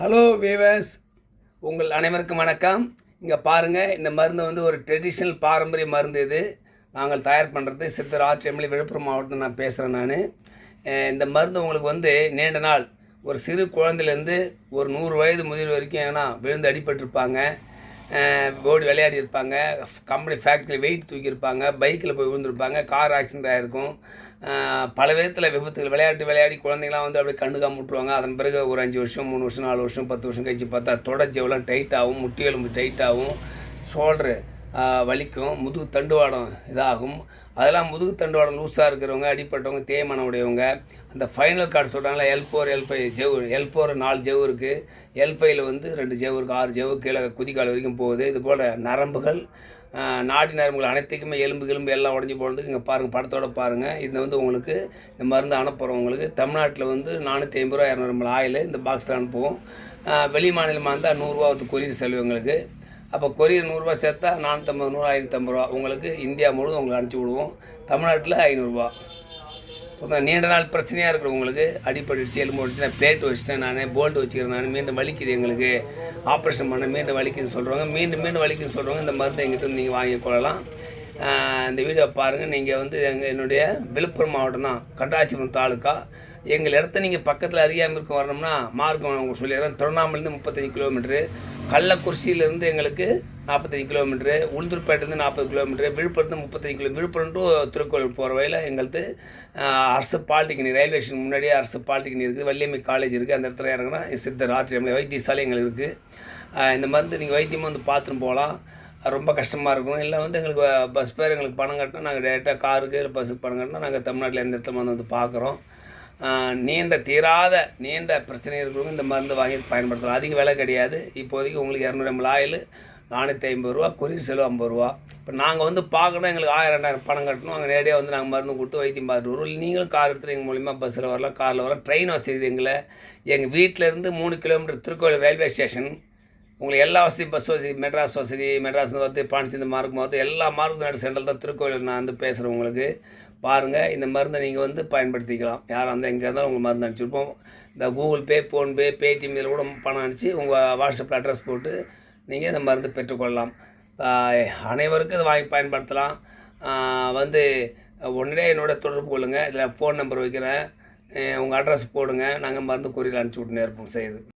Hello viewers உங்கள் அனைவருக்கும் வணக்கம். இங்கே பாருங்கள் இந்த மருந்து வந்து ஒரு ட்ரெடிஷ்னல் பாரம்பரிய மருந்து இது. நாங்கள் தயார் பண்ணுறது சித்தர் ஆட்சியமலி விழுப்புரம் மாவட்டத்தில் நான் பேசுகிறேன் நான். இந்த மருந்து உங்களுக்கு வந்து நீண்ட நாள் ஒரு சிறு குழந்தையிலேருந்து ஒரு நூறு வயது முதிர் வரைக்கும் ஏன்னா விழுந்து அடிபட்டிருப்பாங்க. போர்டு விளையாடி இருப்பாங்க கம்பெனி ஃபேக்ட்ரி வெயிட் தூக்கியிருப்பாங்க பைக்கில் போய் விழுந்திருப்பாங்க கார் ஆக்சிடென்ட் ஆகிருக்கும் பல விதத்தில் விபத்துகள் விளையாட்டு விளையாடி குழந்தைங்களாம் வந்து அப்படியே கண்டுக்காம விட்டுருவாங்க. அதன் பிறகு ஒரு அஞ்சு வருஷம் மூணு வருஷம் நாலு வருஷம் பத்து வருஷம் கழிச்சு பார்த்தா தொடர்ச்சியெல்லாம் டைட் ஆகும் முட்டி எலும்பு டைட் ஆகும் வலிக்கும். முதுகு தண்டுவாடம் இதாகும். அதெல்லாம் முதுகு தண்டுவாடம் லூஸாக இருக்கிறவங்க அடிப்பட்டவங்க தேய்மானம் உடையவங்க. அந்த ஃபைனல் கார்டு சொல்கிறாங்களா L four L five L four நாலு ஜெவ் இருக்குது எல் ஃபைவ்ல வந்து ரெண்டு ஜெவ் இருக்குது ஆறு ஜெவ் கீழே குதிக்கால் வரைக்கும் போகுது. இது போல் நரம்புகள் நாடி நரம்புகள் அனைத்துக்குமே எலும்பு எலும்பு எல்லாம் உடஞ்சி போனதுக்கு இங்கே பாருங்கள் படத்தோடு பாருங்கள் இது வந்து உங்களுக்கு இந்த மருந்து அனுப்புகிறவங்களுக்கு தமிழ்நாட்டில் வந்து நானூற்றி ஐம்பது ரூபா இரநூறு ஆயில் இந்த பாக்ஸில் அனுப்புவோம். வெளி மாநிலமாக இருந்தால் நூறுரூவா வந்து கொரியர் செலவு எங்களுக்கு. அப்போ கொரியர் நூறுரூவா சேர்த்தா நானூற்றம்பது நூறு ஐநூற்றம்பது ரூபா. உங்களுக்கு இந்தியா முழுவதும் உங்களுக்கு அனுப்பிச்சி விடுவோம். தமிழ்நாட்டில் ஐநூறுரூவா நீண்ட நாள் பிரச்சனையாக இருக்கிற உங்களுக்கு அடிப்பட்டுச்சு எலும்பு வச்சுனா பிளேட் வச்சுட்டேன் நான் போல்ட் வச்சுக்கிறேன் நான் மீண்டும் வலிக்குது எங்களுக்கு. ஆப்ரேஷன் பண்ண மீண்டும் வலிக்குதுன்னு சொல்கிறவங்க மீண்டும் மீண்டும் வலிக்குதுன்னு சொல்கிறவங்க இந்த மருந்தை எங்கிட்ட நீங்கள் வாங்கி கொள்ளலாம். இந்த வீடியோ பாருங்கள் நீங்கள் வந்து எங்கள் என்னுடைய விழுப்புரம் மாவட்டம் தான் கட்டாச்சிபுரம் தாலுக்கா. எங்கள் இடத்த நீங்கள் பக்கத்தில் அறியாமல் இருக்க வரணும்னா மார்க்கம் அவங்க சொல்லிடுறேன் திருவண்ணாமலேருந்து முப்பத்தஞ்சு கிலோமீட்ரு கள்ளக்குறிச்சியிலேருந்து எங்களுக்கு நாற்பத்தஞ்சு கிலோமீட்ரு உளுந்தூர்பேட்டிலேருந்து நாற்பது கிலோமீட்ரு விழுப்புரத்து முப்பத்தஞ்சு கிலோ விழுப்புரம் டு திருக்கோவில் போகிற வழியில் எங்களுக்கு அரசு பாலிடெக்னிக் ரயில்வே ஸ்டேஷன் முன்னாடியே அரசு பாலிடெக்னிக் இருக்குது வள்ளியம்மை காலேஜ் இருக்குது அந்த இடத்துல இறங்கினா சித்தர் ஆற்றியம்மை வைத்தியசாலை எங்களுக்கு இருக்குது இந்த மருந்து நீங்கள் வைத்தியமாக வந்து பார்த்துன்னு போகலாம். ரொம்ப கஷ்டமாக இருக்கும். இல்லை வந்து எங்களுக்கு பஸ் பேர் எங்களுக்கு பணம் கட்டினா நாங்கள் டேரெக்டாக காருக்கு இல்லை பஸ்ஸுக்கு பணம் கட்டினா நாங்கள் தமிழ்நாட்டில் எந்த இடத்துல வந்து வந்து பார்க்குறோம். நீண்ட தீராத நீண்ட பிரச்சனை இருக்கிறவங்க இந்த மருந்து வாங்கி பயன்படுத்தலாம். அதிக விலை கிடையாது. இப்போதைக்கு உங்களுக்கு இரநூறு எம்எல் ஆயில் நானூற்றி ஐம்பது ரூபா கொரியர் செலவு ஐம்பது ரூபா. இப்போ நாங்கள் வந்து பார்க்கணும் எங்களுக்கு ஆயிரம் ரெண்டாயிரம் பணம் கட்டணும். அங்கே நேரடியாக வந்து நாங்கள் மருந்து கொடுத்து வைத்தியம் பார்த்துட்டு வருவோம். நீங்களும் கார் எடுத்துகிட்டு எங்கள் மூலிமா பஸ்ஸில் வரலாம் காரில் வரலாம். ட்ரெயின் வசதி எங்களை எங்கள் வீட்டிலேருந்து மூணு கிலோமீட்டர் திருக்கோயில் ரயில்வே ஸ்டேஷன் உங்களுக்கு எல்லா வசதியும் பஸ் வசதி மெட்ராஸ் வசதி மெட்ராஸ் வந்து பாண்டிச்சேரி மார்க் மொத்தம் எல்லா மார்க் நாடு சென்ட்ரல் தான் திருக்கோயில் நான் வந்து பேசுகிறேன் உங்களுக்கு. பாருங்கள் இந்த மருந்தை நீங்கள் வந்து பயன்படுத்திக்கலாம். யார் அந்த எங்கே இருந்தாலும் உங்கள் மருந்து அனுப்பிச்சிருப்போம் இந்த கூகுள் பே ஃபோன்பே பேடிஎம் இதில் கூட பணம் அனுப்பிச்சு உங்கள் வாட்ஸ்அப்பில் அட்ரஸ் போட்டு நீங்கள் இந்த மருந்து பெற்றுக்கொள்ளலாம் அனைவருக்கும் இதை வாங்கி பயன்படுத்தலாம். வந்து உடனே என்னோட தொடர்பு கொள்ளுங்கள் இதில் ஃபோன் நம்பர் வைக்கிறேன். உங்கள் அட்ரஸ் போடுங்க. நாங்கள் மருந்து கொரியர் அனுப்பிச்சி விட்டுனே இருப்போம் செய்யுது